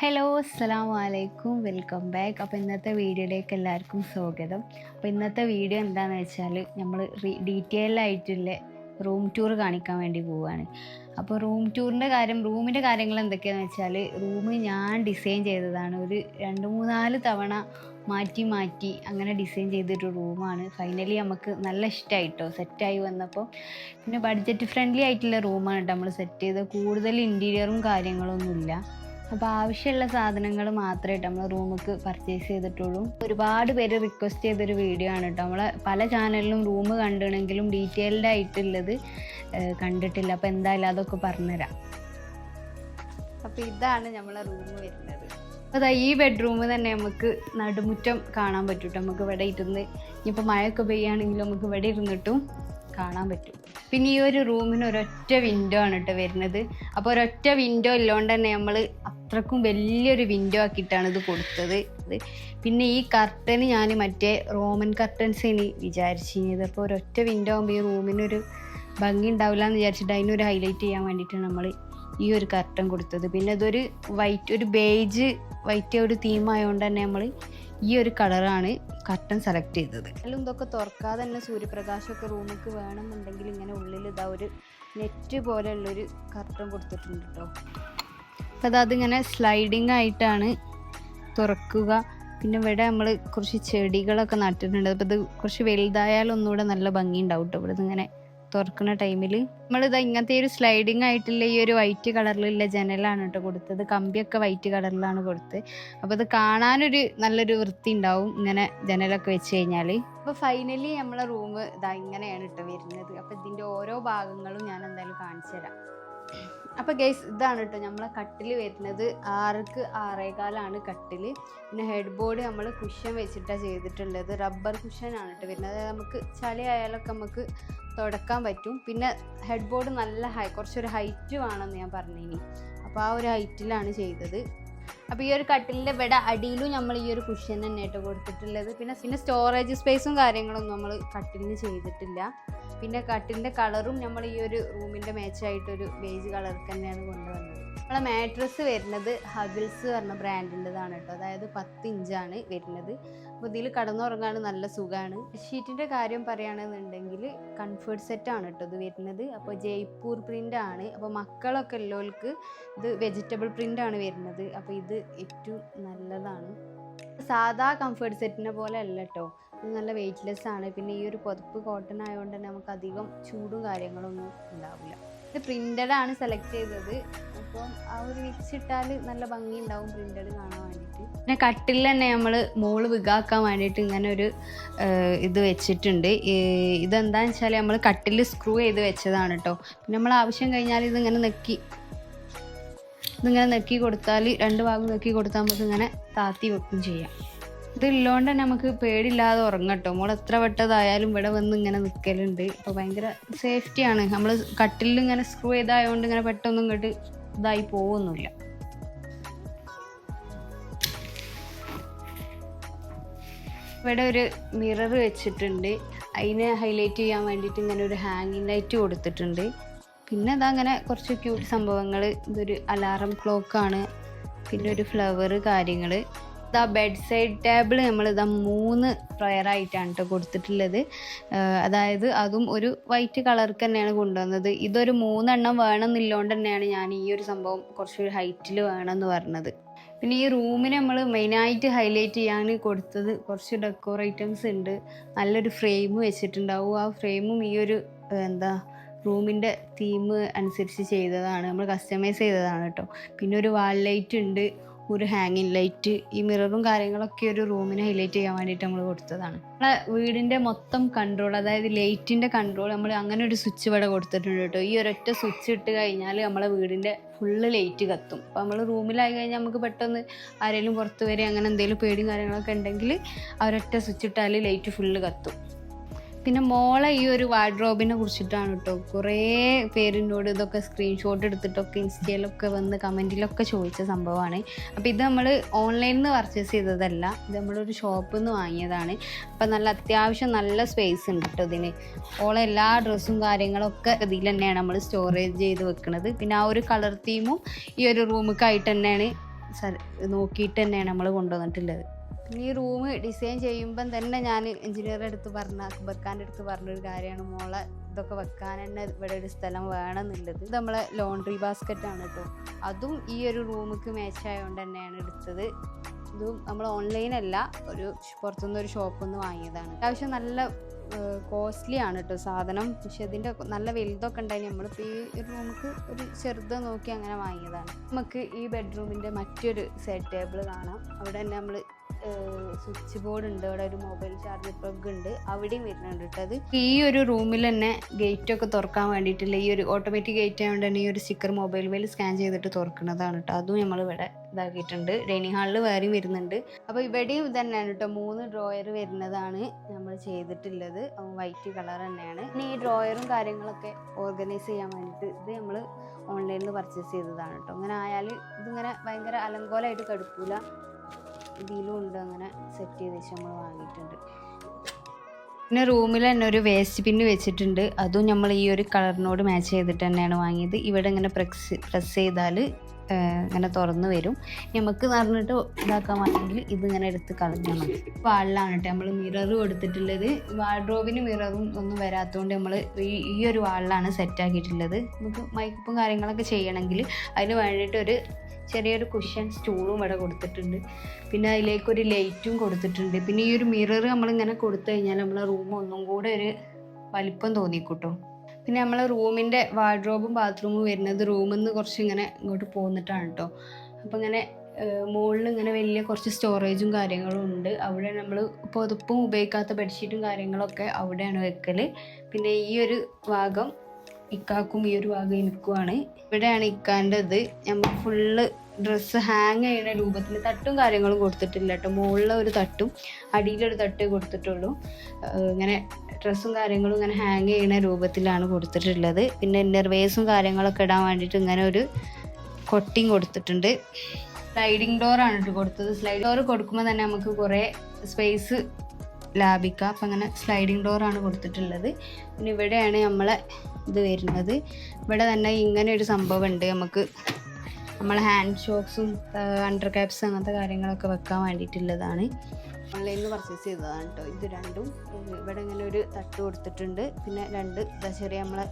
Hello അസ്സാം വലൈക്കും welcome back അപ്പോൾ ഇന്നത്തെ വീഡിയോയിലേക്ക് എല്ലാവർക്കും സ്വാഗതം. അപ്പോൾ ഇന്നത്തെ വീഡിയോ എന്താണെന്ന് വെച്ചാൽ നമ്മൾ ഡീറ്റെയിൽ ആയിട്ടുള്ള റൂം ടൂർ കാണിക്കാൻ വേണ്ടി പോവുകയാണ് അപ്പോൾ റൂം ടൂറിന്റെ കാര്യം റൂമിന്റെ കാര്യങ്ങൾ എന്തൊക്കെയാണെന്ന് വെച്ചാൽ റൂം ഞാൻ ഡിസൈൻ ചെയ്തതാണ്. ഒരു രണ്ട് മൂന്നാൽ തവണ മാറ്റി മാറ്റി അങ്ങനെ ഡിസൈൻ ചെയ്തൊരു റൂമാണ് ഫൈനലി നമുക്ക് നല്ല ഇഷ്ടമായിട്ടോ സെറ്റായി വന്നപ്പോൾ പിന്നെ ബഡ്ജറ്റ് ഫ്രണ്ട്ലി ആയിട്ടുള്ള റൂമാണ് കേട്ടോ നമ്മൾ സെറ്റ് ചെയ്തത്. കൂടുതൽ ഇന്റീരിയറും കാര്യങ്ങളൊന്നുമില്ല. അപ്പോൾ ആവശ്യമുള്ള സാധനങ്ങൾ മാത്രമേ നമ്മൾ റൂമിക്ക് പർച്ചേസ് ചെയ്തിട്ടുള്ളൂ. ഒരുപാട് പേര് റിക്വസ്റ്റ് ചെയ്തൊരു വീഡിയോ ആണ് കേട്ടോ. നമ്മളെ പല ചാനലിലും റൂം കണ്ടിണെങ്കിലും ഡീറ്റെയിൽഡ് ആയിട്ടുള്ളത് കണ്ടിട്ടില്ല. അപ്പോൾ എന്തായാലും അതൊക്കെ പറഞ്ഞുതരാം. അപ്പോൾ ഇതാണ് നമ്മളെ റൂം വരുന്നത്. അതാ ഈ ബെഡ്റൂം തന്നെ നമുക്ക് നടുമുറ്റം കാണാൻ പറ്റും. നമുക്ക് ഇവിടെ ഇരുന്ന് ഇനിയിപ്പോൾ മഴയൊക്കെ പെയ്യുകയാണെങ്കിലും നമുക്ക് ഇവിടെ ഇരുന്നിട്ടും കാണാൻ പറ്റും. പിന്നെ ഈ ഒരു റൂമിന് ഒരൊറ്റ വിൻഡോ ആണ് കേട്ടോ വരുന്നത്. അപ്പോൾ ഒരൊറ്റ വിൻഡോ ഇല്ലോണ്ട് തന്നെ നമ്മൾ അത്രക്കും വലിയൊരു വിൻഡോ ആക്കിയിട്ടാണ് ഇത് കൊടുത്തത്. ഇത് പിന്നെ ഈ കർട്ടന് ഞാൻ മറ്റേ റോമൻ കർട്ടൻസ് ഇനി വിചാരിച്ചിരുന്നത്. അപ്പോൾ ഒരൊറ്റ വിൻഡോ ആകുമ്പോൾ ഈ റൂമിനൊരു ഭംഗി ഉണ്ടാവില്ല എന്ന് വിചാരിച്ചിട്ട് അതിനൊരു ഹൈലൈറ്റ് ചെയ്യാൻ വേണ്ടിയിട്ടാണ് നമ്മൾ ഈ ഒരു കർട്ടൻ കൊടുത്തത്. പിന്നെ ഇതൊരു വൈറ്റ് ഒരു ബേജ് വൈറ്റ് ഒരു തീം ആയതുകൊണ്ട് തന്നെ നമ്മൾ ഈ ഒരു കളറാണ് കർട്ടൻ സെലക്ട് ചെയ്തത്. എല്ലാം ഇതൊക്കെ തുറക്കാതെ തന്നെ സൂര്യപ്രകാശമൊക്കെ റൂമിലേക്ക് വേണമെന്നുണ്ടെങ്കിൽ ഇങ്ങനെ ഉള്ളിൽ ഇതാ ഒരു നെറ്റ് പോലെയുള്ളൊരു കർട്ടൻ കൊടുത്തിട്ടുണ്ട് കേട്ടോ അപ്പോൾ അത് അതിങ്ങനെ സ്ലൈഡിങ് ആയിട്ടാണ് തുറക്കുക. പിന്നെ ഇവിടെ നമ്മൾ കുറച്ച് ചെടികളൊക്കെ നട്ടിട്ടുണ്ട്. അപ്പോൾ ഇത് കുറച്ച് വലുതായാലൊന്നുകൂടെ നല്ല ഭംഗി ഉണ്ടാവും കേട്ടോ ഇവിടെ ഇങ്ങനെ തുറക്കുന്ന ടൈമിൽ നമ്മളിത് ഇങ്ങനത്തെ ഒരു സ്ലൈഡിങ് ആയിട്ടുള്ള ഈ ഒരു വൈറ്റ് കളറിലുള്ള ജനലാണ് കേട്ടോ കൊടുത്തത്. കമ്പിയൊക്കെ വൈറ്റ് കളറിലാണ് കൊടുത്തത്. അപ്പോൾ ഇത് കാണാനൊരു നല്ലൊരു വൃത്തി ഉണ്ടാവും ഇങ്ങനെ ജനലൊക്കെ വെച്ച് കഴിഞ്ഞാൽ അപ്പോൾ ഫൈനലി നമ്മളെ റൂം ഇതാ ഇങ്ങനെയാണ് കേട്ടോ വരുന്നത്. അപ്പോൾ ഇതിന്റെ ഓരോ ഭാഗങ്ങളും ഞാൻ എന്തായാലും കാണിച്ചു തരാം അപ്പോൾ ഗൈസ് ഇതാണ് കേട്ടോ നമ്മളെ കട്ടിൽ വരുന്നത്. ആർക്ക് ആറേകാലാണ് കട്ടിൽ പിന്നെ ഹെഡ് ബോർഡ് നമ്മൾ കുഷൻ വെച്ചിട്ടാണ് ചെയ്തിട്ടുള്ളത് റബ്ബർ കുഷനാണ് കേട്ടോ വരുന്നത്. അതായത് നമുക്ക് ചളി ആയാലൊക്കെ നമുക്ക് തുടക്കാൻ പറ്റും. പിന്നെ ഹെഡ് ബോർഡ് നല്ല ഹൈ കുറച്ചൊരു ഹൈറ്റ് വേണമെന്ന് ഞാൻ പറഞ്ഞിനി. അപ്പോൾ ആ ഒരു ഹൈറ്റിലാണ് ചെയ്തത്. അപ്പോൾ ഈ ഒരു കട്ടിലിന്റെ ഇവിടെ അടിയിലും നമ്മൾ ഈ ഒരു കുഷൻ തന്നെ കേട്ടോ കൊടുത്തിട്ടുള്ളത്. പിന്നെ പിന്നെ സ്റ്റോറേജ് സ്പേസും കാര്യങ്ങളൊന്നും നമ്മൾ കട്ടിലിന് ചെയ്തിട്ടില്ല. പിന്നെ കട്ടിലിന്റെ കളറും നമ്മൾ ഈ ഒരു റൂമിന്റെ മാച്ചായിട്ടൊരു ബേജ് കളർ തന്നെയാണ് കൊണ്ടുവന്നത്. നമ്മളെ മാട്രസ് വരുന്നത് ഹഗിൾസ് പറഞ്ഞ ബ്രാൻഡിന്റെതാണ് കേട്ടോ. അതായത് പത്ത് ഇഞ്ചാണ് വരുന്നത്. അപ്പോൾ ഇതിൽ കടന്നുറങ്ങാൻ നല്ല സുഖമാണ് ഷീറ്റിന്റെ കാര്യം പറയുകയാണെന്നുണ്ടെങ്കിൽ കംഫേർട്ട് സെറ്റാണ് കേട്ടോ ഇത് വരുന്നത്. അപ്പോൾ ജയ്പൂർ പ്രിന്റ് ആണ്. അപ്പോൾ മക്കളൊക്കെ ഉള്ളവർക്ക് ഇത് വെജിറ്റബിൾ പ്രിന്റ് ആണ് വരുന്നത്. അപ്പോൾ ഇത് ഏറ്റവും നല്ലതാണ്. സാധാ കംഫർട്ട് സെറ്റിനെ പോലെ അല്ല കേട്ടോ നല്ല വെയ്റ്റ്ലെസ് ആണ്. പിന്നെ ഈ ഒരു പുതപ്പ് കോട്ടൺ ആയതുകൊണ്ട് തന്നെ നമുക്ക് അധികം ചൂടും കാര്യങ്ങളൊന്നും ഉണ്ടാവില്ല ഇത് പ്രിന്റഡ് ആണ് സെലക്ട് ചെയ്തത്. അപ്പം ആ ഒരു വിക്സ് ഇട്ടാൽ നല്ല ഭംഗി ഉണ്ടാവും പ്രിന്റഡ് കാണാൻ വേണ്ടിയിട്ട് പിന്നെ കട്ടിൽ തന്നെ നമ്മൾ മോൾ വികാക്കാൻ വേണ്ടിയിട്ട് ഇങ്ങനെ ഒരു ഇത് വെച്ചിട്ടുണ്ട്. ഇതെന്താണെന്ന് വെച്ചാൽ നമ്മൾ കട്ടിൽ സ്ക്രൂ ചെയ്ത് വെച്ചതാണ് കേട്ടോ പിന്നെ നമ്മൾ ആവശ്യം കഴിഞ്ഞാൽ ഇതിങ്ങനെ നെക്കി ഇതിങ്ങനെ നെക്കി കൊടുത്താൽ രണ്ട് ഭാഗം നെക്കി കൊടുത്താൽ നമുക്ക് ഇങ്ങനെ താത്തി വെക്കും ചെയ്യാം. ഇതില്ലോണ്ട് തന്നെ നമുക്ക് പേടിയില്ലാതെ ഉറങ്ങട്ടോ. മോൾ എത്ര വട്ടതായാലും ഇവിടെ വന്ന് ഇങ്ങനെ നിൽക്കലുണ്ട്. അപ്പോൾ ഭയങ്കര സേഫ്റ്റിയാണ് നമ്മൾ കട്ടിലിൽ ഇങ്ങനെ സ്ക്രൂ ചെയ്തായതുകൊണ്ട് ഇങ്ങനെ പെട്ടെന്ന് ഇങ്ങോട്ട് ഇതായി പോകുന്നില്ല. ഇവിടെ ഒരു മിറർ വെച്ചിട്ടുണ്ട്. അതിനെ ഹൈലൈറ്റ് ചെയ്യാൻ വേണ്ടിയിട്ട് ഇങ്ങനെ ഒരു ഹാങ്ങിങ് ലൈറ്റ് കൊടുത്തിട്ടുണ്ട്. പിന്നെ ഇതാ അങ്ങനെ കുറച്ച് ക്യൂട്ട് സംഭവങ്ങൾ ഇതൊരു അലാറം ക്ലോക്കാണ് പിന്നെ ഒരു ഫ്ലവർ കാര്യങ്ങൾ ഇതാ ബെഡ് സൈഡ് ടേബിൾ നമ്മൾ ഇതാ മൂന്ന് പ്രയർ ആയിട്ടാണ് കേട്ടോ കൊടുത്തിട്ടുള്ളത്. അതായത് അതും ഒരു വൈറ്റ് കളർക്ക് തന്നെയാണ് കൊണ്ടുവന്നത്. ഇതൊരു മൂന്നെണ്ണം വേണമെന്നില്ലോണ്ട് തന്നെയാണ് ഞാൻ ഈ ഒരു സംഭവം കുറച്ച് ഹൈറ്റിൽ വേണമെന്ന് പറഞ്ഞത്. പിന്നെ ഈ റൂമിന് നമ്മൾ മെയിനായിട്ട് ഹൈലൈറ്റ് ചെയ്യാൻ കൊടുത്തത് കുറച്ച് ഡെക്കോർ ഐറ്റംസ് ഉണ്ട്. നല്ലൊരു ഫ്രെയിം വെച്ചിട്ടുണ്ടാവും. ആ ഫ്രെയിമും ഈ ഒരു എന്താ റൂമിന്റെ തീം അനുസരിച്ച് ചെയ്തതാണ്. നമ്മൾ കസ്റ്റമൈസ് ചെയ്തതാണ് കേട്ടോ. പിന്നെ ഒരു വാൾ ലൈറ്റ് ഉണ്ട് ഒരു ഹാങ്ങിങ് ലൈറ്റ് ഈ മിററും കാര്യങ്ങളൊക്കെ ഒരു റൂമിനെ ഹൈലൈറ്റ് ചെയ്യാൻ വേണ്ടിയിട്ട് നമ്മൾ കൊടുത്തതാണ്. നമ്മളെ വീടിന്റെ മൊത്തം കൺട്രോൾ അതായത് ലൈറ്റിന്റെ കൺട്രോൾ നമ്മൾ അങ്ങനെ ഒരു സ്വിച്ച് ഇവിടെ കൊടുത്തിട്ടുണ്ട് കേട്ടോ. ഈ ഒരൊറ്റ സ്വിച്ച് ഇട്ട് കഴിഞ്ഞാൽ നമ്മളെ വീടിന്റെ ഫുള്ള് ലൈറ്റ് കത്തും. അപ്പോൾ നമ്മൾ റൂമിലായി കഴിഞ്ഞാൽ നമുക്ക് പെട്ടെന്ന് ആരെങ്കിലും പുറത്ത് വരെ അങ്ങനെ എന്തെങ്കിലും പേടിയും കാര്യങ്ങളൊക്കെ ഉണ്ടെങ്കിൽ ആ ഒരൊറ്റ സ്വിച്ച് ഇട്ടാൽ ലൈറ്റ് ഫുള്ള് കത്തും. പിന്നെ മോളെ ഈ ഒരു വാർഡ്രോബിനെ കുറിച്ചിട്ടാണ് കേട്ടോ കുറേ പേരിനോട് ഇതൊക്കെ സ്ക്രീൻഷോട്ട് എടുത്തിട്ടൊക്കെ ഇൻസ്റ്റയിലൊക്കെ വന്ന് കമന്റിലൊക്കെ ചോദിച്ച സംഭവമാണ്. അപ്പോൾ ഇത് നമ്മൾ ഓൺലൈനിൽ നിന്ന് പർച്ചേസ് ചെയ്തതല്ല ഇത് നമ്മളൊരു ഷോപ്പിൽ നിന്ന് വാങ്ങിയതാണ്. അപ്പം നല്ല അത്യാവശ്യം നല്ല സ്പേസ് ഉണ്ട് കേട്ടോ ഇതിന്. ഓളെ എല്ലാ ഡ്രസ്സും കാര്യങ്ങളൊക്കെ ഇതിൽ തന്നെയാണ് നമ്മൾ സ്റ്റോറേജ് ചെയ്ത് വെക്കുന്നത് പിന്നെ ആ ഒരു കളർ തീമും ഈ ഒരു റൂമൊക്കെ ആയിട്ട് തന്നെയാണ് നോക്കിയിട്ട് തന്നെയാണ് നമ്മൾ കൊണ്ടുവന്നിട്ടുള്ളത്. ഈ റൂം ഡിസൈൻ ചെയ്യുമ്പം തന്നെ ഞാൻ എഞ്ചിനീയറുടെ അടുത്ത് പറഞ്ഞ അക്ബർഖാന്റെ അടുത്ത് പറഞ്ഞൊരു കാര്യമാണ്. മോളെ ഇതൊക്കെ വെക്കാൻ തന്നെ ഇവിടെ ഒരു സ്ഥലം വേണമെന്നുള്ളത്. ഇത് നമ്മളെ ലോണ്ട്രി ബാസ്ക്കറ്റ് ആണ് കേട്ടോ അതും ഈ ഒരു റൂമിക്ക് മാച്ച് ആയതുകൊണ്ട് തന്നെയാണ് എടുത്തത്. ഇതും നമ്മൾ ഓൺലൈനല്ല ഒരു പുറത്തുനിന്ന് ഒരു ഷോപ്പിൽ നിന്ന് വാങ്ങിയതാണ്. അത്യാവശ്യം നല്ല കോസ്റ്റ്ലി ആണ് കേട്ടോ സാധനം. പക്ഷെ ഇതിന്റെ നല്ല വലുതൊക്കെ ഉണ്ടായി. നമ്മളിപ്പോൾ ഈ റൂമിക്ക് ഒരു ചെറുത് നോക്കി അങ്ങനെ വാങ്ങിയതാണ്. നമുക്ക് ഈ ബെഡ്റൂമിന്റെ മറ്റൊരു സെറ്റ് ടേബിൾ കാണാം. അവിടെ തന്നെ നമ്മൾ സ്വിച്ച് ബോർഡ് ഉണ്ട് അവിടെ ഒരു മൊബൈൽ ചാർജ് പ്ലഗ് ഉണ്ട് അവിടെയും വരുന്നുണ്ട് കേട്ടത് ഈ ഒരു റൂമിൽ തന്നെ ഗേറ്റ് ഒക്കെ തുറക്കാൻ വേണ്ടിയിട്ടില്ല ഈ ഒരു ഓട്ടോമാറ്റിക് ഗേറ്റ് ആയതുകൊണ്ട് തന്നെ ഈ ഒരു സ്റ്റിക്കർ മൊബൈൽ മേൽ സ്കാൻ ചെയ്തിട്ട് തുറക്കുന്നതാണ് കേട്ടോ. അതും നമ്മൾ ഇവിടെ ഇതാക്കിയിട്ടുണ്ട്. ഡൈനിങ് ഹാളിൽ വേറെയും വരുന്നുണ്ട്. അപ്പോൾ ഇവിടെയും ഇത് തന്നെയാണ് കേട്ടോ. മൂന്ന് ഡ്രോയർ വരുന്നതാണ് നമ്മൾ ചെയ്തിട്ടുള്ളത്. വൈറ്റ് കളർ തന്നെയാണ്. ഇനി ഈ ഡ്രോയറും കാര്യങ്ങളൊക്കെ ഓർഗനൈസ് ചെയ്യാൻ വേണ്ടിയിട്ട് ഇത് നമ്മൾ ഓൺലൈനിൽ പർച്ചേസ് ചെയ്തതാണ് കേട്ടോ. അങ്ങനെ ആയാൽ ഇതിങ്ങനെ ഭയങ്കര അലങ്കോലമായിട്ട് കടുക്കൂല. ഇതിലും ഉണ്ട് അങ്ങനെ സെറ്റ് ചെയ്ത് വെച്ച് നമ്മൾ വാങ്ങിയിട്ടുണ്ട്. പിന്നെ റൂമിൽ തന്നെ ഒരു വേസ്റ്റ് പിന്ന് വെച്ചിട്ടുണ്ട്. അതും നമ്മൾ ഈ ഒരു കളറിനോട് മാച്ച് ചെയ്തിട്ട് തന്നെയാണ് വാങ്ങിയത്. ഇവിടെ ഇങ്ങനെ പ്രസ് പ്രസ് ചെയ്താൽ ഇങ്ങനെ തുറന്നു വരും. നമുക്ക് പറഞ്ഞിട്ട് ഇതാക്കാൻ വേണമെങ്കിൽ ഇതിങ്ങനെ എടുത്ത് കളഞ്ഞാൽ മതി. വാളിലാണ് കേട്ടോ നമ്മൾ മിറർ കൊടുത്തിട്ടുള്ളത് വാർഡ്രോബിന് മിററും ഒന്നും വരാത്തതുകൊണ്ട് നമ്മൾ ഈ ഒരു വാളിലാണ് സെറ്റ് ആക്കിയിട്ടുള്ളത്. നമുക്ക് മൈക്കപ്പും കാര്യങ്ങളൊക്കെ ചെയ്യണമെങ്കിൽ അതിന് വേണ്ടിയിട്ട് ഒരു ചെറിയൊരു കുഷൻ സ്റ്റൂളും ഇവിടെ കൊടുത്തിട്ടുണ്ട്. പിന്നെ അതിലേക്ക് ഒരു ലൈറ്റും കൊടുത്തിട്ടുണ്ട്. പിന്നെ ഈ ഒരു മിറർ നമ്മളിങ്ങനെ കൊടുത്തു കഴിഞ്ഞാൽ നമ്മളെ റൂം ഒന്നും കൂടെ ഒരു വലിപ്പം തോന്നിക്കൂട്ടോ. പിന്നെ നമ്മളെ റൂമിന്റെ വാർഡ്രോബും ബാത്റൂമും വരുന്നത് റൂമിൽ നിന്ന് കുറച്ച് ഇങ്ങനെ ഇങ്ങോട്ട് പോന്നിട്ടാണ് കേട്ടോ അപ്പോൾ ഇങ്ങനെ മുകളിൽ ഇങ്ങനെ വലിയ കുറച്ച് സ്റ്റോറേജും കാര്യങ്ങളും ഉണ്ട്. അവിടെ നമ്മൾ പുതുപ്പും ഉപയോഗിക്കാത്ത ബെഡ്ഷീറ്റും കാര്യങ്ങളൊക്കെ അവിടെയാണ് വെക്കൽ പിന്നെ ഈ ഒരു ഭാഗം ഇക്കാക്കും ഈ ഒരു ഭാഗം എനിക്കുമാണ് ഇവിടെയാണ് ഇക്കാന്റെ ഇത് നമ്മൾ ഫുള്ള് ഡ്രസ്സ് ഹാങ് ചെയ്യുന്ന രൂപത്തിൽ തട്ടും കാര്യങ്ങളും കൊടുത്തിട്ടില്ല കേട്ടോ. മുകളിലെ ഒരു തട്ടും അടിയിലൊരു തട്ടേ കൊടുത്തിട്ടുള്ളൂ. ഇങ്ങനെ ഡ്രസ്സും കാര്യങ്ങളും ഇങ്ങനെ ഹാങ് ചെയ്യുന്ന രൂപത്തിലാണ് കൊടുത്തിട്ടുള്ളത്. പിന്നെ ഇന്നർവേസും കാര്യങ്ങളൊക്കെ ഇടാൻ വേണ്ടിയിട്ട് ഇങ്ങനെ ഒരു കൊട്ടിയും കൊടുത്തിട്ടുണ്ട്. സ്ലൈഡിങ് ഡോറാണ് കേട്ടോ കൊടുത്തത്. സ്ലൈഡ് ഡോർ കൊടുക്കുമ്പോൾ തന്നെ നമുക്ക് കുറേ സ്പേസ് ലാഭിക്കാം അപ്പം അങ്ങനെ സ്ലൈഡിങ് ഡോറാണ് കൊടുത്തിട്ടുള്ളത്. പിന്നെ ഇവിടെയാണ് നമ്മളെ ഇത് വരുന്നത്. ഇവിടെ തന്നെ ഇങ്ങനെ ഒരു സംഭവം ഉണ്ട് നമുക്ക് നമ്മളെ ഹാൻഡ് ഷോക്സും അണ്ടർ ക്യാപ്സ് അങ്ങനത്തെ കാര്യങ്ങളൊക്കെ വെക്കാൻ വേണ്ടിയിട്ടുള്ളതാണ്. ഓൺലൈനിൽ നിന്ന് പർച്ചേസ് ചെയ്തതാണ് കേട്ടോ ഇത് രണ്ടും ഇവിടെ ഇങ്ങനെ ഒരു തട്ട് കൊടുത്തിട്ടുണ്ട്. പിന്നെ രണ്ട് ചെറിയ നമ്മളെ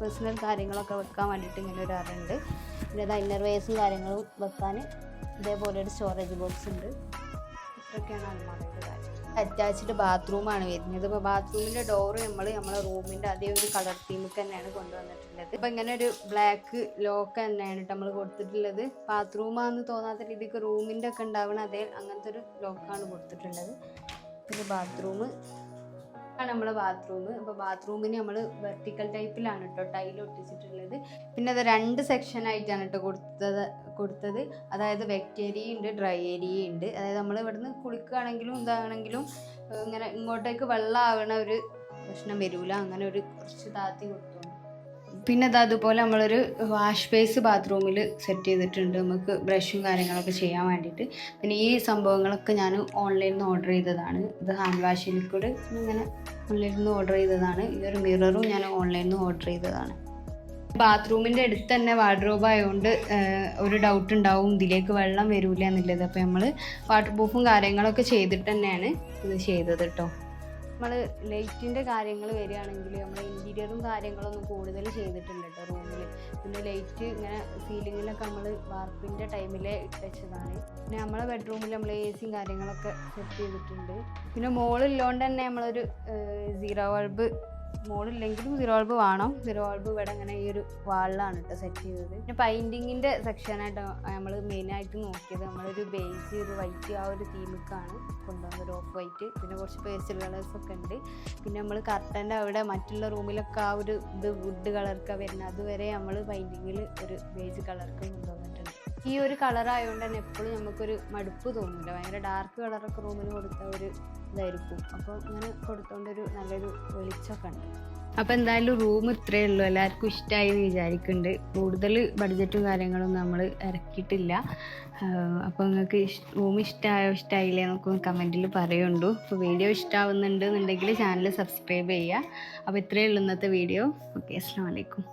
പേഴ്സണൽ കാര്യങ്ങളൊക്കെ വെക്കാൻ വേണ്ടിയിട്ട് ഇങ്ങനെ ഒരു അറുണ്ട് പിന്നെ അത് ഇന്നർ വേസും കാര്യങ്ങളും വെക്കാൻ ഇതേപോലെ ഒരു സ്റ്റോറേജ് ബോക്സ് ഉണ്ട്. ഇത്രയൊക്കെയാണ് അലമാറയുടെ കാര്യം അറ്റാച്ച്ഡ് ബാത്റൂമാണ് വരുന്നത്. ഇപ്പോൾ ബാത്റൂമിന്റെ ഡോറ് നമ്മൾ നമ്മളെ റൂമിന്റെ അതേ ഒരു കളർ തീമിൽ തന്നെയാണ് കൊണ്ടുവന്നിട്ടുള്ളത്. ഇപ്പൊ ഇങ്ങനെ ഒരു ബ്ലാക്ക് ലോക്ക് തന്നെയാണ് നമ്മൾ കൊടുത്തിട്ടുള്ളത്. ബാത്റൂമാണെന്ന് തോന്നാത്ത രീതിക്ക് റൂമിന്റെ ഒക്കെ ഉണ്ടാവണ അതേ അങ്ങനത്തെ ഒരു ലോക്കാണ് കൊടുത്തിട്ടുള്ളത്. പിന്നെ ബാത്റൂം ആണ് നമ്മളെ ബാത്റൂം അപ്പോൾ ബാത്റൂമിന് നമ്മൾ വെർട്ടിക്കൽ ടൈപ്പിലാണ് കേട്ടോ ടൈൽ ഒട്ടിച്ചിട്ടുള്ളത്. പിന്നെ അത് രണ്ട് സെക്ഷൻ ആയിട്ടാണ് കേട്ടോ കൊടുത്തത് കൊടുത്തത്. അതായത് വെറ്റ് ഏരിയ ഉണ്ട് ഡ്രൈ ഏരിയ ഉണ്ട്. അതായത് നമ്മൾ ഇവിടുന്ന് കുളിക്കുകയാണെങ്കിലും ഇതാണെങ്കിലും ഇങ്ങനെ ഇങ്ങോട്ടേക്ക് വെള്ളം ആവണ ഒരു പ്രശ്നം വരൂല. അങ്ങനെ ഒരു കുറച്ച് താത്തി കൊടുത്തു പിന്നെ അത് അതുപോലെ നമ്മളൊരു വാഷ് ബേസ് ബാത്റൂമിൽ സെറ്റ് ചെയ്തിട്ടുണ്ട്. നമുക്ക് ബ്രഷും കാര്യങ്ങളൊക്കെ ചെയ്യാൻ വേണ്ടിയിട്ട്. പിന്നെ ഈ സംഭവങ്ങളൊക്കെ ഞാൻ ഓൺലൈനിൽ നിന്ന് ഓർഡർ ചെയ്തതാണ്. ഇത് ഹാൻഡ് വാഷ് ലിക്വിഡ് ഇങ്ങനെ ഓൺലൈനിൽ നിന്ന് ഓർഡർ ചെയ്തതാണ്. ഈ ഒരു മിററും ഞാൻ ഓൺലൈനിൽ നിന്ന് ഓർഡർ ചെയ്തതാണ്. ബാത്റൂമിന്റെ അടുത്ത് തന്നെ വാർഡ്രോബ് ആയതുകൊണ്ട് ഒരു ഡൗട്ട് ഉണ്ടാവും. ഇതിലേക്ക് വെള്ളം വരില്ല എന്നുള്ളത്. അപ്പോൾ നമ്മൾ വാട്ടർ പ്രൂഫും കാര്യങ്ങളൊക്കെ ചെയ്തിട്ട് തന്നെയാണ് ഇത് ചെയ്തത് കേട്ടോ നമ്മൾ ലൈറ്റിന്റെ കാര്യങ്ങൾ വരികയാണെങ്കിൽ നമ്മൾ ഇന്റീരിയറും കാര്യങ്ങളൊന്നും കൂടുതൽ ചെയ്തിട്ടുണ്ട് കേട്ടോ റൂമിൽ പിന്നെ ലൈറ്റ് ഇങ്ങനെ സീലിങ്ങിലൊക്കെ നമ്മൾ വാർപ്പിന്റെ ടൈമിൽ ഇട്ടുവെച്ചതാണ് പിന്നെ നമ്മളെ ബെഡ്റൂമിൽ നമ്മൾ എ സിയും കാര്യങ്ങളൊക്കെ സെറ്റ് ചെയ്തിട്ടുണ്ട്. പിന്നെ മോളില്ലോണ്ട് തന്നെ നമ്മളൊരു സീറോ ബൾബ് മോളില്ലെങ്കിലും സീറോ ബൾബ് വേണം. സീറോ ബൾബ് ഇവിടെ ഇങ്ങനെ ഈ ഒരു വാളിലാണ് കേട്ടോ സെറ്റ് ചെയ്തത്. പിന്നെ പെയിന്റിങ്ങിന്റെ സെക്ഷനായിട്ട് നമ്മൾ മെയിനായിട്ട് നോക്കിയത്. നമ്മളൊരു ബേസ് ഒരു വൈറ്റ് ആ ഒരു തീമിക്കാണ് കൊണ്ടുവന്നത്. ഒരു ഓഫ് വൈറ്റ് പിന്നെ കുറച്ച് പേസ്റ്റൽ കളേഴ്സ് ഒക്കെ ഉണ്ട്. പിന്നെ നമ്മൾ കർട്ടന്റെ അവിടെ മറ്റുള്ള റൂമിലൊക്കെ ആ ഒരു ഇത് വുഡ് കളർക്ക് വരുന്നത്. അതുവരെ നമ്മൾ പെയിന്റിങ്ങിൽ ഒരു ബേജ് കളർക്ക് കൊണ്ടുവന്നിട്ടുണ്ട്. ഈ ഒരു കളർ ആയതുകൊണ്ട് തന്നെ എപ്പോഴും നമുക്കൊരു മടുപ്പ് തോന്നില്ല ഭയങ്കര ഡാർക്ക് കളറൊക്കെ റൂമിൽ കൊടുത്ത ഒരു ഇതായിരിക്കും. അപ്പോൾ ഇങ്ങനെ കൊടുത്തോണ്ടൊരു നല്ലൊരു വെളിച്ചമൊക്കെ ഉണ്ട്. അപ്പോൾ എന്തായാലും റൂം ഇത്രയേ ഉള്ളൂ. എല്ലാവർക്കും ഇഷ്ടമായി എന്ന് വിചാരിക്കുന്നുണ്ട് കൂടുതൽ ബഡ്ജറ്റും കാര്യങ്ങളും നമ്മൾ ഇറക്കിയിട്ടില്ല അപ്പോൾ നിങ്ങൾക്ക് റൂം ഇഷ്ടമായോ ഇഷ്ടമായില്ലേ എന്നൊക്കെ കമന്റിൽ പറയുണ്ടു. അപ്പോൾ വീഡിയോ ഇഷ്ടമാവുന്നുണ്ട് എന്നുണ്ടെങ്കിൽ ചാനൽ സബ്സ്ക്രൈബ് ചെയ്യുക അപ്പോൾ ഇത്രയേ ഉള്ളൂ ഇന്നത്തെ വീഡിയോ ഓക്കെ അസ്സാം വലൈക്കും